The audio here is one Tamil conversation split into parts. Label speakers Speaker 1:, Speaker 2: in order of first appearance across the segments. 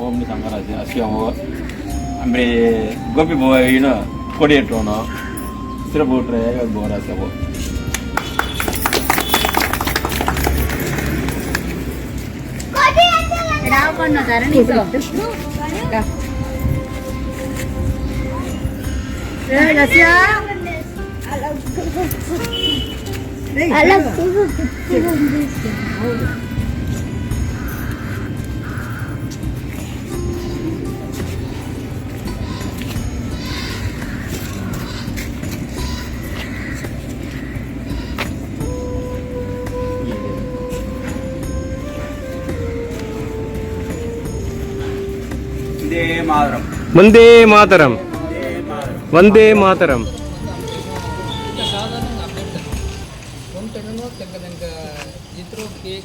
Speaker 1: ಓಮ್ನಿ ಸಂಗರಾಜ ಅಶ್ಯವು ಆಮೇಲೆ ಗೋಪಿ ಏನು ಕೊಡಿ ಇಟ್ಟೋನು ಸಿರಬಿಟ್ರೆ ಬೋರಾಸವು
Speaker 2: ರಾವಣ್ಣ ಧರಣಿಸು
Speaker 1: ಇದೇ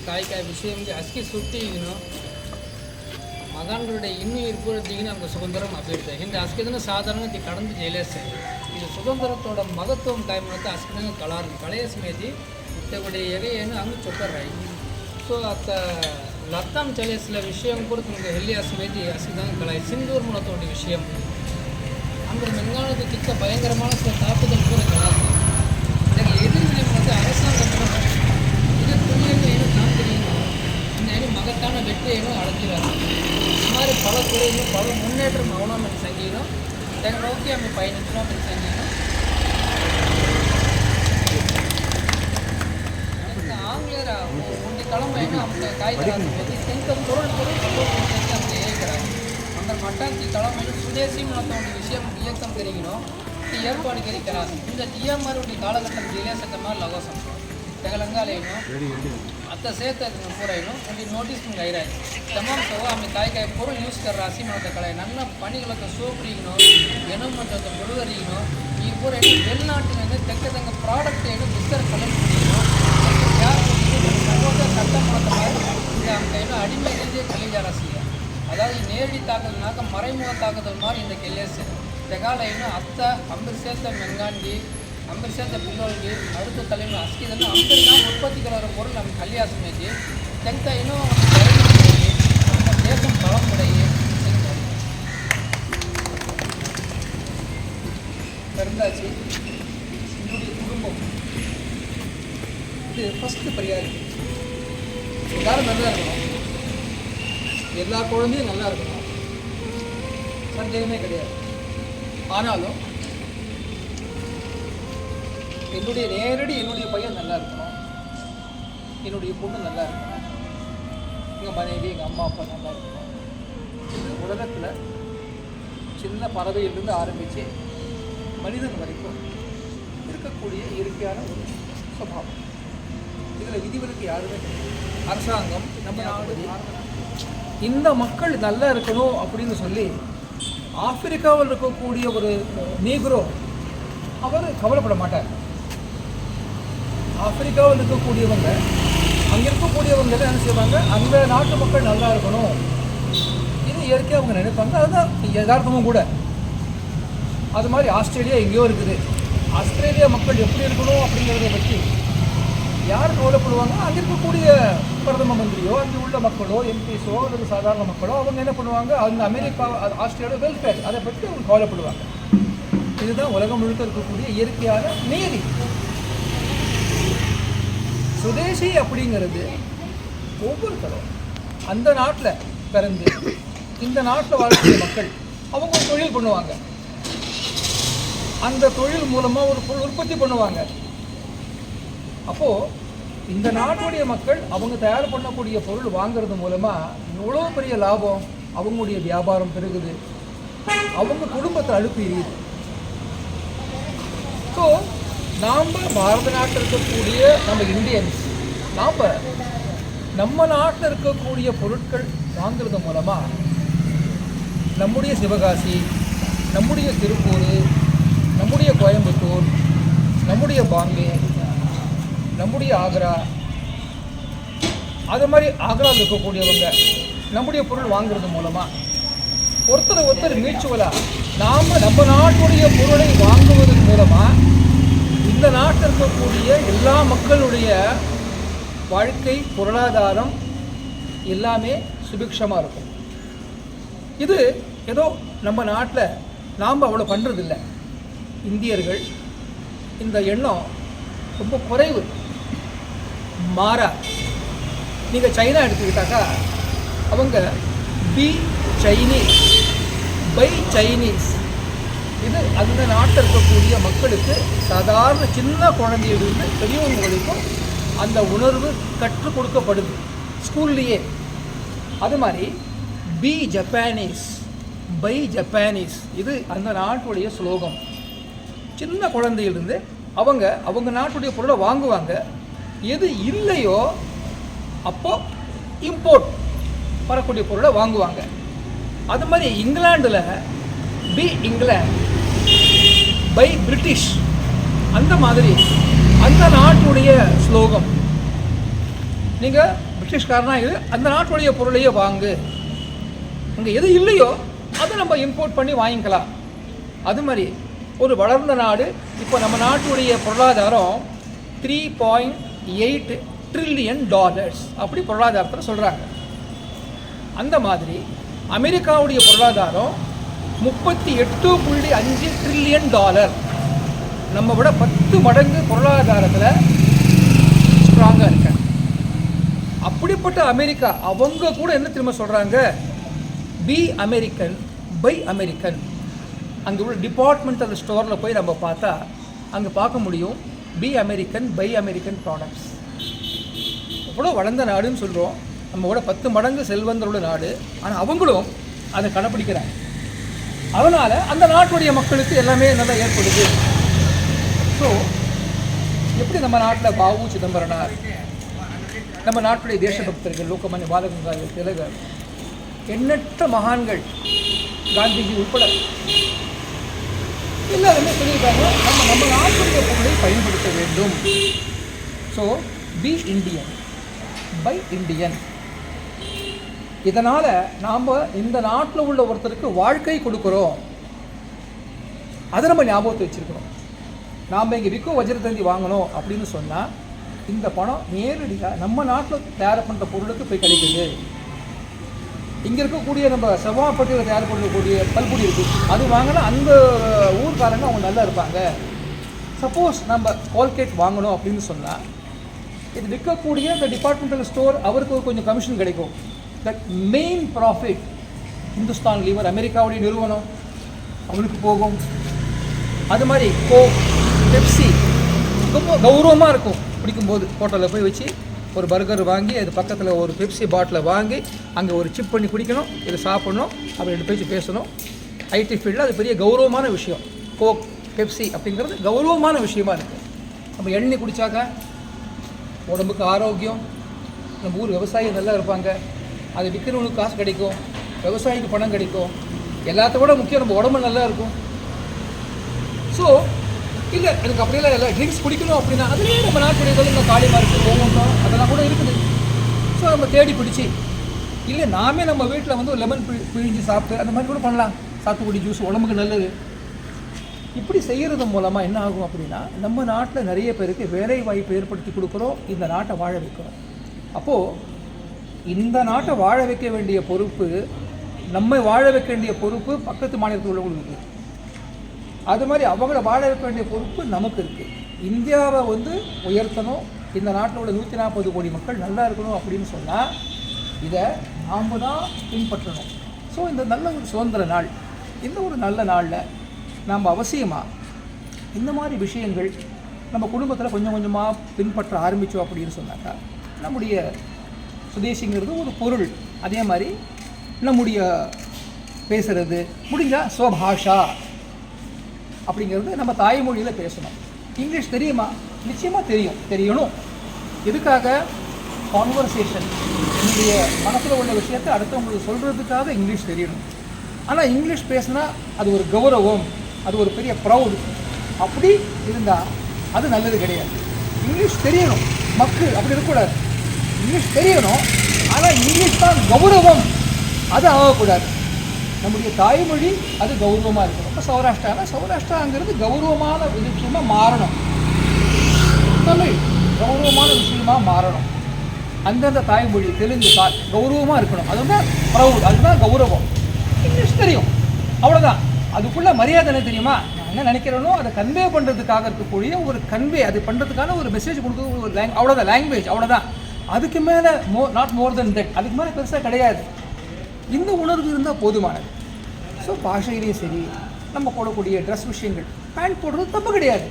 Speaker 3: ಕಾಯ್ಕಾಯ ವಿಷಯಂಗೆ ಅಸ್ಕಿ ಸುಟ್ಟಿ ಇದನ್ನು மகான்களுடைய இன்னும் இருப்பதற்கு நமக்கு சுதந்திரம் அபிவிருத்தி இந்த அஸ்கிதன சாதாரணத்தை கடந்து ஜெயிலேசாய் இது சுதந்திரத்தோட மகத்துவம் ಕಾಯ್ಮತ್ತ ಅಸ್ಕಿದಂಗ ಕಳಾರ್ ಕಳೆಯ ಸಮೇತಿ ಇತ್ತಗಡೆ ಎಗೆಯನ್ನು ಹಂಗೆ ಚೊಕ್ಕರ್ರಾಯಿ ಸೊ ಅತ್ತ ಲತಾಂ ಚಲೇ ಸಿಲ ವಿಷಯ ಕೂಡ ನನಗೆ ಎಲ್ಲಿ ಅಸವೇದಿ அசிதான் கலை சிந்தூர் மூலத்தோட விஷயம். அந்த மின்காலத்து கிட்ட பயங்கரமான சில தாக்குதல் கூட கலாச்சு இதில் எதிர்விளைவு வந்து அரசாங்கத்திடம் இது துணியை நாம் தெரியும் இந்த ஏனும் மகத்தான வெற்றியையும் அடைஞ்சிடாரு இது மாதிரி பல துறையிலும் பல முன்னேற்றம் அவ்வளோ சங்கீதம் இதை நோக்கி நம்ம பயணிக்கிறோம் அப்படின்னு சங்கீதம் தலைமையினு அவங்க காய்க்கிறாங்க தென்கம் பொருள் பொருள் இயக்கிறாங்க அந்த மட்டாந்தி தலைமையில் சுதேசி மனத்தோட விஷயம் இயக்கம் தெரிகிறோம். ஏற்பாடு கிடைக்கிறார். இந்த டிஎம்ஆருடைய காலகட்டம் ஜெயலலிதமா லவசம். తెలంగాణలో అంత సేత పూరైను కొన్ని నోటీస్ గైరాయి తమాం సో ఆమె కాయ పూర్వ యూస్ కర్ రాసి మన దగ్గర నన్న పనిగలతో సోపుడిగినో ఎనమ్మ జొత ముడుగరిగినో ఈ పూర వెళ్ళి வெளிநாட்டிலிருந்து தெக்கத்தங்க ப்ராடக்ட் ஏன்னு புத்தர் கலந்து போன்ற சட்ட மாற்றங்கள் இந்த அந்த இடம் அடிமை எழுதிய கலைஞர் அரசியல். அதாவது நேரடி தாக்குதல்னாக்க மறைமுக தாக்குதல் மாதிரி இந்த கெல்லேஸ் தெகாலையும் அத்தை அம்பர்சேத்த மெங்காண்டி அம்பர்சேத்த பில்லோல்கி அடுத்த தலைமை அஸ்கிதன் அம்பர்னா உற்பத்தி வர பொருள் நம்ம கல்யாசமேஜி. தெங்கையினும் நம்ம தேசம் பலமுடைய பிறந்தாச்சு. என்னுடைய குடும்பம். இது ஃபஸ்ட்டு பரிகாரம் எல்லாரும் நல்லா இருக்கணும். எல்லா குழந்தையும் நல்லா இருக்கணும். சந்தேகமே கிடையாது. ஆனாலும் என்னுடைய நேரடி என்னுடைய பையன் நல்லா இருக்கணும். என்னுடைய பொண்ணு நல்லா இருக்கணும். எங்கள் மனைவி எங்கள் அம்மா அப்பா நல்லா இருக்கணும். இந்த உலகத்தில் சின்ன பறவையிலிருந்து ஆரம்பித்து மனிதன் வரைக்கும் இருக்கக்கூடிய இயற்கையான ஒரு சுபாவம். இதில் விதிவிலக்கு யாருமே அரசாங்கம் நம்ம நாடு இந்த மக்கள் நல்லா இருக்கணும் அப்படின்னு சொல்லி ஆப்பிரிக்காவில் இருக்கக்கூடிய ஒரு நீக்ரோ அவர் கவலைப்பட மாட்டார். ஆப்பிரிக்காவில் இருக்கக்கூடியவங்க அங்கே இருக்கக்கூடியவங்க என்ன செய்வாங்க? அந்த நாட்டு மக்கள் நல்லா இருக்கணும். இது இயற்கையாக அவங்க நினைப்பாங்க. அதுதான் யதார்த்தமும் கூட. அது மாதிரி ஆஸ்திரேலியா எங்கேயோ இருக்குது. ஆஸ்திரேலியா மக்கள் எப்படி இருக்கணும் அப்படிங்கிறத பற்றி யார் கவலைப்படுவாங்க அங்கே இருக்கக்கூடிய பிரதம மந்திரியோ அங்கே உள்ள மக்களோ எம்பிஸோ அல்லது சாதாரண மக்களோ அவங்க என்ன பண்ணுவாங்க? அந்த அமெரிக்கா ஆஸ்திரேலியாவோட வெல்ஃபேர் அதை பற்றி அவங்க கவலைப்படுவாங்க இதுதான் உலகம் முழுக்க இருக்கக்கூடிய இயற்கையான நீதி. சுதேசி அப்படிங்கிறது ஒவ்வொருத்தரும் அந்த நாட்டில் பிறந்து இந்த நாட்டில் வாழக்கூடிய மக்கள் அவங்க ஒரு தொழில் பண்ணுவாங்க. அந்த தொழில் மூலமாக ஒரு பொருள் உற்பத்தி பண்ணுவாங்க. அப்போது இந்த நாட்டுடைய மக்கள் அவங்க தயார் பண்ணக்கூடிய பொருள் வாங்குறது மூலமாக எவ்வளோ பெரிய லாபம் அவங்களுடைய வியாபாரம் பெருகுது. அவங்க குடும்பத்தை அழுப்பு எரியுது ஸோ நாம் பாரத நாட்டில் இருக்கக்கூடிய நம்ம இந்தியன்ஸ் நாம் நம்ம நாட்டில் இருக்கக்கூடிய பொருட்கள் வாங்குறது மூலமாக நம்முடைய சிவகாசி நம்முடைய திருப்பூர் நம்முடைய கோயம்புத்தூர் நம்முடைய பாம்பே நம்முடைய ஆக்ரா அது மாதிரி ஆக்ராவில் இருக்கக்கூடியவங்க நம்முடைய பொருள் வாங்குறது மூலமாக ஒருத்தர் ஒருத்தர் மியூச்சுவலாக நாம் நம்ம நாட்டுடைய பொருளை வாங்குவதன் மூலமாக இந்த நாட்டில் இருக்கக்கூடிய எல்லா மக்களுடைய வாழ்க்கை பொருளாதாரம் எல்லாமே சுபிக்ஷமாக இருக்கும்.
Speaker 4: இது ஏதோ நம்ம நாட்டில் நாம் அவ்வளோ பண்ணுறதில்ல இந்தியர்கள் இந்த எண்ணம் ரொம்ப குறைவு. மாறா. நீங்கள் சைனா எடுத்துக்கிட்டாக்கா அவங்க பி சைனீஸ் பை சைனீஸ் இது அந்த நாட்டில் இருக்கக்கூடிய மக்களுக்கு சாதாரண சின்ன குழந்தையிலிருந்து பெரியவங்க வரைக்கும் அந்த உணர்வு கற்றுக் கொடுக்கப்படுது. ஸ்கூல்லையே. அது மாதிரி பி ஜப்பானீஸ் பை ஜப்பானீஸ் இது அந்த நாட்டுடைய ஸ்லோகம். சின்ன குழந்தையிலிருந்து அவங்க அவங்க நாட்டுடைய பொருளை வாங்குவாங்க. எது இல்லையோ அப்போ இம்போர்ட் வரக்கூடிய பொருளை வாங்குவாங்க. அது மாதிரி இங்கிலாண்டில் பி இங்கிலாந்து பை பிரிட்டிஷ் அந்த மாதிரி அந்த நாட்டுடைய ஸ்லோகம். நீங்கள் பிரிட்டிஷ்காரனா இது அந்த நாட்டுடைய பொருளையே வாங்கு. அங்கே எது இல்லையோ அதை நம்ம இம்போர்ட் பண்ணி வாங்கிக்கலாம். அது மாதிரி ஒரு வளர்ந்த நாடு இப்போ நம்ம நாட்டுடைய பொருளாதாரம் three point eight trillion dollars அப்படி பொருளாதாரத்தில் சொல்கிறாங்க அந்த மாதிரி அமெரிக்காவுடைய பொருளாதாரம் முப்பத்தி எட்டு புள்ளி அஞ்சு ட்ரில்லியன் டாலர் நம்ம விட பத்து மடங்கு பொருளாதாரத்தில் ஸ்ட்ராங்காக இருக்காங்க. அப்படிப்பட்ட அமெரிக்கா அவங்க கூட என்ன திரும்ப சொல்கிறாங்க பி அமெரிக்கன் பை அமெரிக்கன் அங்கே உள்ள டிபார்ட்மெண்டல் ஸ்டோரில் போய் நம்ம பார்த்தா அங்கே பார்க்க முடியும். Be American buy American products எவ்வளோ வளர்ந்த நாடுன்னு சொல்கிறோம் நம்ம கூட பத்து மடங்கு செல்வந்தரோட நாடு. ஆனால் அவங்களும் அதை கடைப்பிடிக்கிறாங்க. அதனால் அந்த நாட்டுடைய மக்களுக்கு எல்லாமே நல்லா ஏற்படுது. ஸோ எப்படி நம்ம நாட்டில் பாபு சிதம்பரனார் நம்ம நாட்டுடைய தேசபக்தர்கள் லோகமானிய பாலகங்காதர் திலகர் எண்ணற்ற மகான்கள் காந்திஜி உட்பட எல்லாருமே சொல்லியிருக்காங்க. நம்ம நம்ம நாட்டுடைய பொருளை பயன்படுத்த வேண்டும். So be Indian buy Indian இதனால் நாம் இந்த நாட்டில் உள்ள ஒருத்தருக்கு வாழ்க்கை கொடுக்குறோம். அதை நம்ம ஞாபகத்தை வச்சுருக்கிறோம். நாம் இங்கே விற்கும் வஜ்ரதந்தி வாங்கணும் அப்படின்னு சொன்னால் இந்த பணம் நேரடியாக நம்ம நாட்டில் தயார் பண்ணுற பொருளுக்கு போய் கிடைக்குது. இங்கே இருக்கக்கூடிய நம்ம செவ்வாப்பட்டியில் தயார் பண்ணக்கூடிய பல்புடி இருக்குது அது வாங்கினா அந்த ஊர்க்காரங்க அவங்க நல்லா இருப்பாங்க. சப்போஸ் நம்ம கோல்கேட் வாங்கணும் அப்படின்னு சொன்னால் இது விற்கக்கூடிய இந்த டிபார்ட்மெண்டல் ஸ்டோர் அவருக்கு கொஞ்சம் கமிஷன் கிடைக்கும். That main profit Hindustan Lever அமெரிக்காவுடைய நிறுவனம் அவனுக்கு போகும். அது மாதிரி கோ பெப்சி ரொம்ப கௌரவமாக இருக்கும். பிடிக்கும்போது ஹோட்டலில் போய் வச்சு ஒரு பர்கர் வாங்கி அது பக்கத்தில் ஒரு பெப்சி பாட்டிலை வாங்கி அங்கே ஒரு சிப் பண்ணி குடிக்கணும் இதை சாப்பிடணும் அப்படி ரெண்டு பேச்சு பேசணும். ஐடி ஃபீல்டில் அது பெரிய கௌரவமான விஷயம். கோக் பெப்சி அப்படிங்கிறது கௌரவமான விஷயமா இருக்குது நம்ம எண்ணெய் குடித்தாக்கா உடம்புக்கு ஆரோக்கியம். நம்ம ஊர் விவசாயி நல்லா இருப்பாங்க. அதை விற்கிறவனுக்கு காசு கிடைக்கும். விவசாயிக்கு பணம் கிடைக்கும். எல்லாத்த விட முக்கியம் நம்ம உடம்பு நல்லா இருக்கும். ஸோ இல்லை எனக்கு அப்படியெல்லாம் இல்லை. ட்ரிங்க்ஸ் குடிக்கணும் அப்படின்னா அதுலேயே நம்ம நாட்டுடைய இந்த காளி மார்க்கு போகணும் அதெல்லாம் கூட இருக்குது. ஸோ நம்ம தேடி பிடிச்சி. இல்லை நாமே நம்ம வீட்டில் வந்து லெமன் பி பிழிஞ்சு சாப்பிட்டு அந்த மாதிரி கூட பண்ணலாம். சாத்துக்குடி ஜூஸ் உடம்புக்கு நல்லது. இப்படி செய்கிறது மூலமாக என்ன ஆகும் அப்படின்னா நம்ம நாட்டில் நிறைய பேருக்கு வேலை வாய்ப்பு ஏற்படுத்தி கொடுக்குறோம் இந்த நாட்டை வாழ வைக்கிறோம். அப்போது இந்த நாட்டை வாழ வைக்க வேண்டிய பொறுப்பு நம்மை வாழ வைக்க வேண்டிய பொறுப்பு பக்கத்து மாநிலத்தில் உள்ளவங்களுக்கு இருக்குது அது மாதிரி அவங்கள வாழ வைக்க வேண்டிய பொறுப்பு நமக்கு இருக்குது இந்தியாவை வந்து உயர்த்தணும். இந்த நாட்டில் உள்ள நூற்றி நாற்பது கோடி மக்கள் நல்லா இருக்கணும் அப்படின்னு சொன்னால் இதை நாம் தான் பின்பற்றணும். ஸோ இந்த நல்ல ஒரு சுதந்திர நாள் இந்த ஒரு நல்ல நாளில் நாம் அவசியமாக இந்த மாதிரி விஷயங்கள் நம்ம குடும்பத்தில் கொஞ்சம் கொஞ்சமாக பின்பற்ற ஆரம்பித்தோம் அப்படின்னு சொன்னாக்கா நம்முடைய சுதேசிங்கிறது ஒரு பொருள். அதே மாதிரி நம்முடைய பேசுகிறது முடிஞ்சால் ஸ்வபாஷா அப்படிங்கிறது நம்ம தாய்மொழியில் பேசணும். இங்கிலீஷ் தெரியுமா? நிச்சயமாக தெரியும். தெரியணும். எதுக்காக? கான்வர்சேஷன் என்னுடைய மனசில் உள்ள விஷயத்தை அடுத்தவங்களுக்கு சொல்கிறதுக்காக இங்கிலீஷ் தெரியணும். ஆனால் இங்கிலீஷ் பேசினா அது ஒரு கௌரவம் அது ஒரு பெரிய ப்ரௌட் அப்படி இருந்தால் அது நல்லது கிடையாது. இங்கிலீஷ் தெரியணும். மக்கு அப்படி இருக்கக்கூடாது. இங்கிலீஷ் தெரியணும். ஆனால் இங்கிலீஷ் தான் கௌரவம். அது ஆகக்கூடாது. நம்முடைய தாய்மொழி அது கௌரவமாக இருக்கணும். இப்போ சௌராஷ்டிரானா? சௌராஷ்டிராங்கிறது கௌரவமான விஷயமா மாறணும். தமிழ் கௌரவமான விஷயமா மாறணும். அந்தந்த தாய்மொழி தெலுங்கு தா கௌரவமாக இருக்கணும். அதுதான் ப்ரௌட் அதுதான் கௌரவம். இங்கிலீஷ் தெரியும். அவ்வளோதான் அதுக்குள்ள மரியாதை என்ன தெரியுமா? நான் என்ன நினைக்கிறேனோ அதை கன்வே பண்ணுறதுக்காக இருக்கக்கூடிய ஒரு கன்வே அது பண்ணுறதுக்கான ஒரு மெசேஜ் கொடுக்குறது ஒரு லேங் அவ்வளோதான் லாங்குவேஜ் அவ்வளோதான் அதுக்கு மேலே மோ நாட் மோர் தென் தட் அதுக்கு மேலே பெருசாக கிடையாது. இந்த உணர்வு இருந்தால் போதுமானது. ஸோ பாஷையிலையும் சரி நம்ம போடக்கூடிய ட்ரெஸ் விஷயங்கள் பேண்ட் போடுறது தப்பு கிடையாது.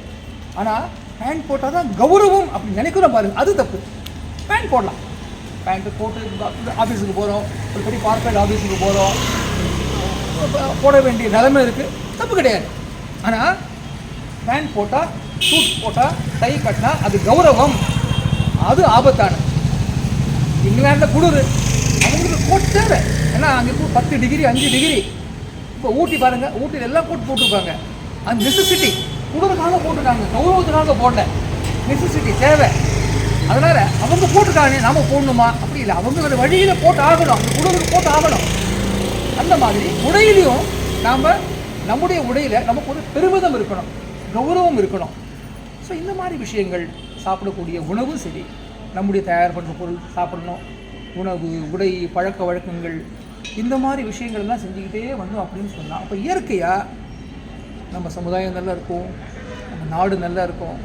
Speaker 4: ஆனால் பேண்ட் போட்டால் தான் கௌரவம் அப்படின்னு நினைக்கிறோம் பாருங்க அது தப்பு. பேண்ட் போடலாம். பேண்ட்டு போட்டு ஆஃபீஸுக்கு போகிறோம் ஒரு பெரிய கார்பரேட் ஆஃபீஸுக்கு போகிறோம் போட வேண்டிய நிலைமை இருக்குது தப்பு கிடையாது. ஆனால் பேண்ட் போட்டால் சூட் போட்டால் டை கட்டினா அது கௌரவம். அது ஆபத்தானது. இங்கிலாண்டில் குளிர். அவங்களுக்கு கோட் தேவை. ஏன்னா அங்கே பத்து டிகிரி அஞ்சு டிகிரி இப்போ ஊட்டி பாருங்கள் ஊட்டியில் எல்லாம் கோட் போட்டிருப்பாங்க அந்த நெசசிட்டி குளிருக்காக போட்டிருக்காங்க. கௌரவத்துக்காக போடல. நெசசிட்டி தேவை. அதனால் அவங்க போட்டிருக்காங்க. நாம் போடணுமா? அப்படி இல்லை. அவங்க வேறு வழியில் போட்டு ஆகணும். அந்த குளிருக்கு போட்டு ஆகணும். அந்த மாதிரி உடையிலையும் நாம் நம்முடைய உடையில் நமக்கு ஒரு பெருமிதம் இருக்கணும். கௌரவம் இருக்கணும். ஸோ இந்த மாதிரி விஷயங்கள் சாப்பிடக்கூடிய உணவும் சரி. நம்முடைய தயார் பண்ணுற பொருள் சாப்பிடணும். உணவு உடை பழக்க வழக்கங்கள் இந்த மாதிரி விஷயங்கள்லாம் செஞ்சுக்கிட்டே வந்தோம் அப்படின்னு சொன்னால் அப்போ இயற்கையாக நம்ம சமுதாயம் நல்லா இருக்கும் நம்ம நாடு நல்லா இருக்கும்.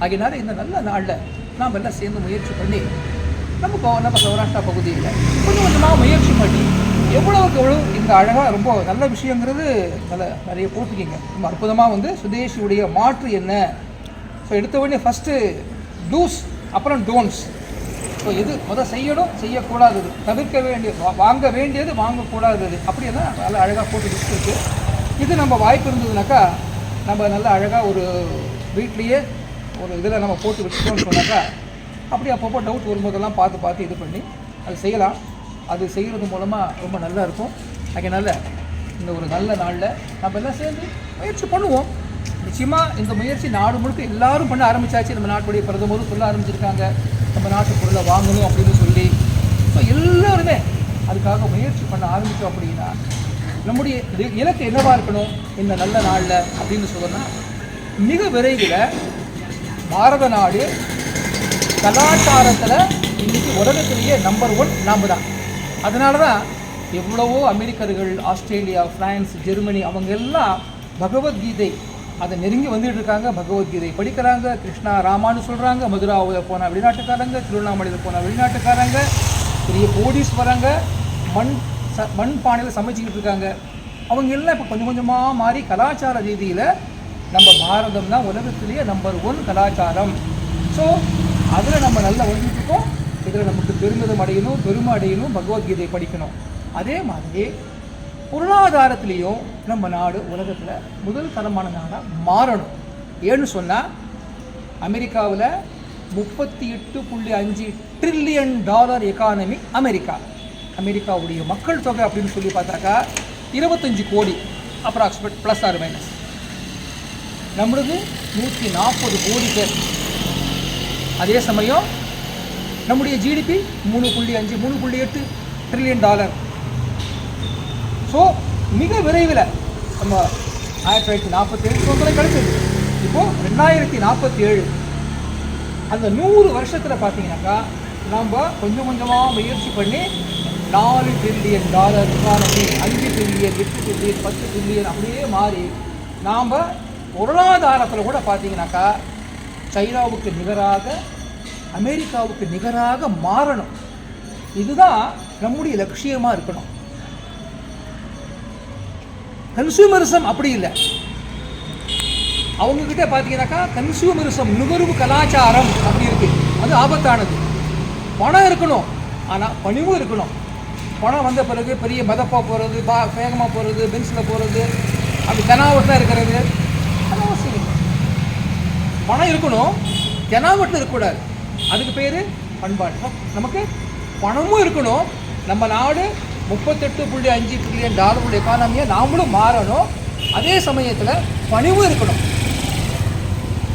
Speaker 4: ஆகையினால இந்த நல்ல நாளில் நாம் எல்லாம் சேர்ந்து முயற்சி பண்ணி நம்ம நம்ம சௌராஷ்டிரா பகுதியில் கொஞ்சம் கொஞ்சமாக முயற்சி பண்ணி எவ்வளவுக்கு எவ்வளோ இந்த அழகாக ரொம்ப நல்ல விஷயங்கிறது நல்ல நிறைய போட்டுக்கிங்க ரொம்ப அற்புதமாக வந்து சுதேஷியுடைய மாற்று என்ன? ஸோ எடுத்த உடனே ஃபஸ்ட்டு டூஸ் அப்புறம் டோன்ஸ் ஸோ எது முதல் செய்யணும் செய்யக்கூடாதது. தவிர்க்க வேண்டியது வாங்க வேண்டியது வாங்கக்கூடாதது. அப்படியெல்லாம் நல்லா அழகாக போட்டு லிஸ்ட் இருக்குது இது நம்ம வாய்ப்பு இருந்ததுனாக்கா நம்ம நல்லா அழகாக ஒரு வீட்லேயே ஒரு இதில் நம்ம போட்டு வச்சுட்டோம்னு சொன்னாக்கா அப்படி அப்பப்போ டவுட் வரும்போதெல்லாம் பார்த்து பார்த்து இது பண்ணி அது செய்யலாம். அது செய்கிறது மூலமாக ரொம்ப நல்லா இருக்கும். அதனால் இந்த ஒரு நல்ல நாளில் நம்ம எல்லாம் சேர்ந்து முயற்சி பண்ணுவோம். நிச்சயமாக இந்த முயற்சி நாடு முழுக்க எல்லாரும் பண்ண ஆரம்பிச்சாச்சு. நம்ம நாட்டுடைய பிரதமரும் சொல்ல ஆரம்பிச்சிருக்காங்க. நம்ம நாட்டு பொருளை வாங்கணும் அப்படின்னு சொல்லி ஸோ எல்லாருமே அதுக்காக முயற்சி பண்ண ஆரம்பித்தோம் அப்படின்னா நம்முடைய இலக்கு என்னவாக இருக்கணும் இந்த நல்ல நாளில் அப்படின்னு சொல்லணும்னா மிக விரைவில் பாரத நாடு கலாச்சாரத்தில் இன்றைக்கி உலகத்திலேயே நம்பர் ஒன் நாம் தான். அதனால தான் எவ்வளவோ அமெரிக்கர்கள் ஆஸ்திரேலியா ஃப்ரான்ஸ் ஜெர்மனி அவங்க எல்லாம் பகவத்கீதை அதை நெருங்கி வந்துட்டு இருக்காங்க பகவத்கீதை படிக்கிறாங்க கிருஷ்ணா ராமான்னு சொல்கிறாங்க மதுராவில் போன வெளிநாட்டுக்காரங்க திருவண்ணாமலையில் போன வெளிநாட்டுக்காரங்க பெரிய போலீஸ் வராங்க மண் ச மண் பானையில் சமைச்சிக்கிட்டு இருக்காங்க. அவங்க எல்லாம் இப்போ கொஞ்சம் கொஞ்சமாக மாறி கலாச்சார ரீதியில் நம்ம பாரதம் தான் உலகத்திலேயே நம்பர் ஒன் கலாச்சாரம். ஸோ அதில் நம்ம நல்லா வந்துட்டுருக்கோம் இதில் நமக்கு பெருமிதம் அடையணும் பெருமை அடையணும் பகவத்கீதை படிக்கணும். அதே மாதிரி பொருளாதாரத்திலையும் நம்ம நாடு உலகத்தில் முதல் தரமான நாடாக மாறணும். ஏன்னு சொன்னால் அமெரிக்காவில் முப்பத்தி எட்டு புள்ளி அஞ்சு ட்ரில்லியன் டாலர் எக்கானமி அமெரிக்கா. அமெரிக்காவுடைய மக்கள் தொகை அப்படின்னு சொல்லி பார்த்தாக்கா இருபத்தஞ்சு கோடி அப்ராக்சிமேட் ப்ளஸ் ஆர் மைனஸ் நம்மளது நூற்றி நாற்பது கோடி பேர். அதே சமயம் நம்முடைய ஜிடிபி மூணு புள்ளி அஞ்சு மூணு புள்ளி எட்டு ட்ரில்லியன் டாலர் ஸோ மிக விரைவில் நம்ம ஆயிரத்தி தொள்ளாயிரத்தி நாற்பத்தி ஏழு சுதந்திரம் கிடைச்சது இப்போது ரெண்டாயிரத்தி நாற்பத்தி ஏழு. அந்த நூறு வருஷத்தில் பார்த்தீங்கன்னாக்கா நம்ம கொஞ்சம் கொஞ்சமாக முயற்சி பண்ணி நாலு பில்லியன் டாலர் எக்கானமி அஞ்சு பில்லியன் எட்டு பில்லியன் பத்து பில்லியன் அப்படியே மாறி நாம் பொருளாதாரத்தில் கூட பார்த்தீங்கன்னாக்கா சைனாவுக்கு நிகராக அமெரிக்காவுக்கு நிகராக மாறணும். இதுதான் நம்முடைய லட்சியமாக இருக்கணும். கன்சூமரிசம் அப்படி இல்லை. அவங்கக்கிட்ட பார்த்தீங்கன்னாக்கா கன்சூமரிசம் நுகர்வு கலாச்சாரம் அப்படி இருக்கு. அது ஆபத்தானது. பணம் இருக்கணும். ஆனால் பணிவும் இருக்கணும். பணம் வந்த பிறகு பெரிய மதப்பாக போகிறது பா வேகமாக போகிறது பென்சில் போகிறது அப்படி தெனாவட்டில் இருக்கிறது அது அவசியம் இல்லை. பணம் இருக்கணும். தெனாவட்டில் இருக்கக்கூடாது. அதுக்கு பேர் பண்பாடு. நமக்கு பணமும் இருக்கணும். நம்ம நாடு முப்பத்தெட்டு புள்ளி அஞ்சு ட்ரில்லியன் டாலருடைய எக்கானமியை நாமளும் மாறணும். அதே சமயத்தில் பணிவும் இருக்கணும்.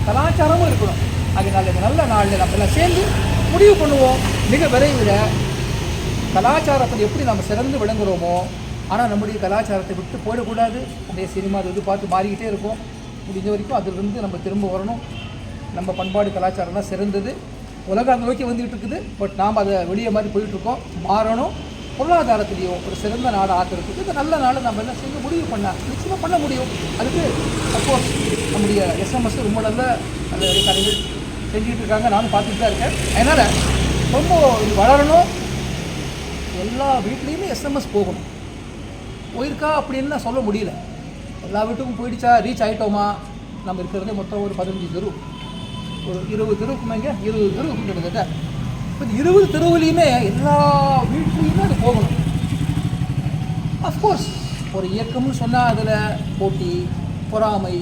Speaker 4: கலாச்சாரமும் இருக்கணும். அதனால் இந்த நல்ல நாளில் நம்ம எல்லாம் சேர்ந்து முடிவு பண்ணுவோம். மிக விரைவில் கலாச்சாரத்தில் எப்படி நம்ம சிறந்து விளங்குறோமோ ஆனால் நம்முடைய கலாச்சாரத்தை விட்டு போயிடக்கூடாது. அதே சினிமா அது இது பார்த்து மாறிக்கிட்டே இருக்கும். முடிஞ்ச வரைக்கும் அதிலிருந்து நம்ம திரும்ப வரணும். நம்ம பண்பாடு கலாச்சாரம் தான் சிறந்தது. உலகம் அதை நோக்கி வந்துக்கிட்டு இருக்குது. பட் நாம் அதை வெளியே மாதிரி போயிட்டுருக்கோம் மாறணும். பொருளாதாரத்திலையும் ஒரு சிறந்த நாடு ஆக்கிறதுக்கு இந்த நல்ல நாடு நம்ம என்ன செய்ய முடிவு பண்ண நிச்சயமாக பண்ண முடியும். அதுக்கு அஃப்கோர்ஸ் நம்முடைய எஸ்எம்எஸ் ரொம்ப நல்ல நல்ல கடைகள் செஞ்சுட்டு இருக்காங்க. நானும் பார்த்துட்டு தான் இருக்கேன். அதனால் ரொம்ப இது வளரணும். எல்லா வீட்லேயுமே எஸ்எம்எஸ் போகணும். போயிருக்கா அப்படின்னு நான் சொல்ல முடியல. எல்லா வீட்டுக்கும் போயிடுச்சா ரீச் ஆகிட்டோமா நம்ம இருக்கிறதே மொத்தம் ஒரு பதினஞ்சு தெரு. ஒரு இருபது தெருவுக்கு மேங்க இருபது தெருவுக்கு கிட்டத்தட்ட இப்போ இருபது தெருவுலையுமே எல்லா வீட்லேயுமே அது போகணும். அஃப்கோர்ஸ் ஒரு இயக்கம்னு சொன்னால் அதில் போட்டி பொறாமை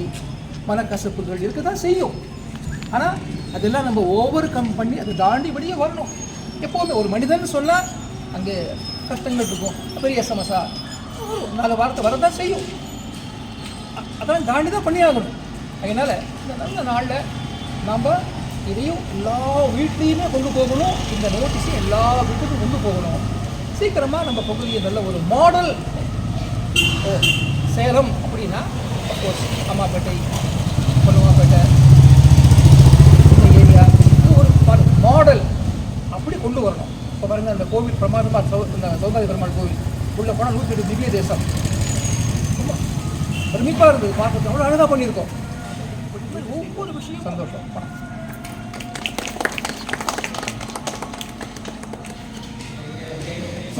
Speaker 4: மனக்கசப்புகள் இருக்க தான் செய்யும். ஆனால் அதெல்லாம் நம்ம ஓவர் கம் பண்ணி அதை தாண்டிபடியே வரணும். எப்போவுமே ஒரு மனிதன் சொன்னால் அங்கே கஷ்டங்கள் இருக்கும். பெரிய சமசா. நாலு வாரத்தை வரதான் செய்யும். அதெல்லாம் அதான் தாண்டி தான் பண்ணி ஆகணும் அதனால் இந்த நல்ல நாளில் நம்ம இதையும் எல்லா வீட்லேயுமே கொண்டு போகணும். இந்த நோட்டீஸையும் எல்லா வீட்டுக்கும் கொண்டு போகணும். சீக்கிரமாக நம்ம பகுதியை நல்ல ஒரு மாடல் சேலம் அப்படின்னா அஃப்கோர்ஸ் அம்மாப்பேட்டை கொல்லுமாப்பேட்டை இந்த ஏரியா இது ஒரு மாடல் அப்படி கொண்டு வரணும். இப்போ பாருங்கள் அந்த கோவில் பிரமாதமாக சௌ இந்த சௌகாதி பெருமாள் கோவில். உள்ள போனால் நூற்றி எட்டு திவ்ய தேசம். ரொம்ப பிரமிப்பாக இருந்தது. பார்க்கறது அவ்வளோ அழகாக பண்ணியிருக்கோம். ஒவ்வொரு விஷயம் சந்தோஷம்.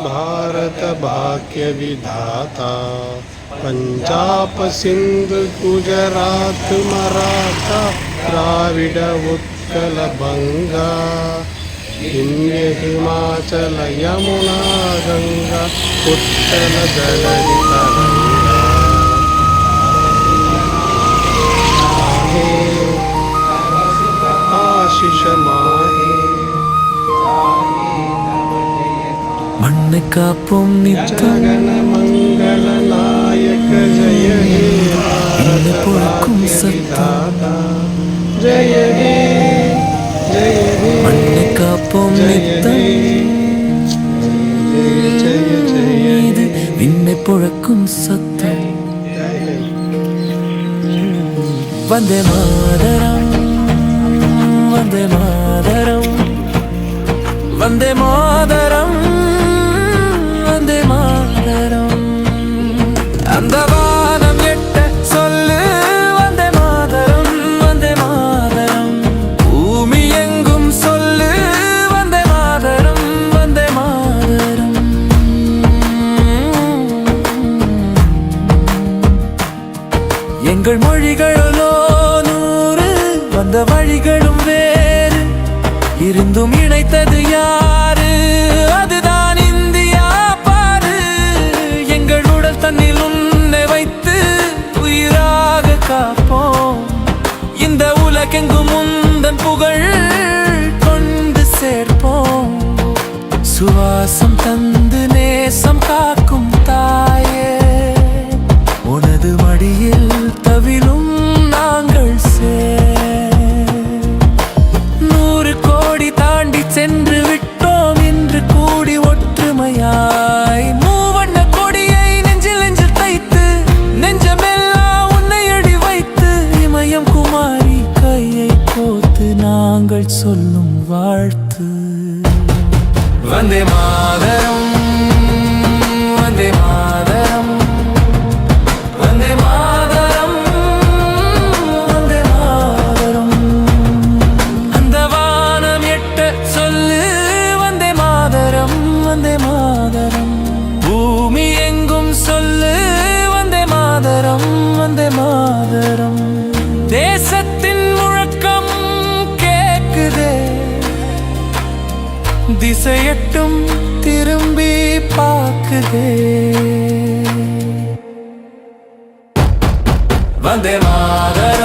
Speaker 5: भारत भाग्य विधाता पंजाब सिंध गुजरात मराठा द्राविड उत्कल बंगा विंध्य हिमाचल यमुना गंगा उत्कल जलधि
Speaker 6: என்னை காப்போம் என்னை பொறுக்கும் சத்தம். மண்ணை காப்போம் நித்தம். இது விண்ணை பொழக்கும் சத்தம். வந்தே மாதரம் வந்தே மாதரம் வந்தே மாதரம். எங்கள் மொழிகளோ நூறு வந்த வழிகளும் வேறு. இருந்தும் இணைத்தது யாரு? அதுதான் இந்தியா பாரு. எங்கள் உடல் தன்னில் உன்னை வைத்து உயிராக காப்போம். இந்த உலகெங்கும் முந்தன் புகழ் கொண்டு சேர்ப்போம். சுவாசம் தந்து நேசம் காக்க திசையட்டும் திரும்பி பார்க்குதே. வந்தே மாதரம்